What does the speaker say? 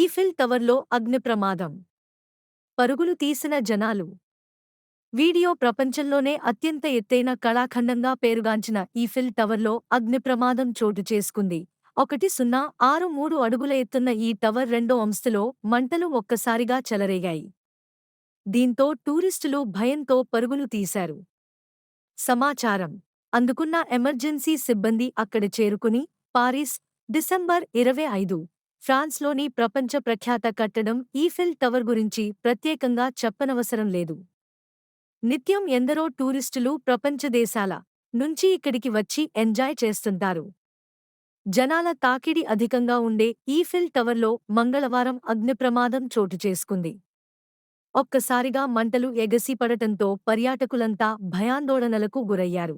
Eiffel టవర్లో అగ్ని ప్రమాదం. పరుగులు తీసిన జనాలు. వీడియో ప్రపంచంలోనే అత్యంత ఎత్తైన కళాఖండంగా పేరుగాంచిన ఈఫిల్ టవర్లో అగ్ని ప్రమాదం చోటు చేసుకుంది. ఒకటి సున్నా ఆరు మూడు అడుగుల ఎత్తున్న ఈ టవర్ రెండో అంస్తులో మంటలు ఒక్కసారిగా చెలరేగాయి. దీంతో టూరిస్టులు భయంతో పరుగులు తీశారు. సమాచారం. అందుకున్న ఎమర్జెన్సీ సిబ్బంది అక్కడ చేరుకుని పారిస్ డిసెంబర్ ఇరవై ఐదు. ఫ్రాన్స్లోని ప్రపంచ ప్రఖ్యాత కట్టడం ఈఫిల్ టవర్ గురించి ప్రత్యేకంగా చెప్పనవసరం లేదు. నిత్యం ఎందరో టూరిస్టులు ప్రపంచ దేశాల నుంచి ఇక్కడికి వచ్చి ఎంజాయ్ చేస్తుంటారు. జనాల తాకిడి అధికంగా ఉండే ఈఫిల్ టవర్లో మంగళవారం అగ్నిప్రమాదం చోటు చేసుకుంది. ఒక్కసారిగా మంటలు ఎగసిపడటంతో పర్యాటకులంతా భయాందోళనలకు గురయ్యారు.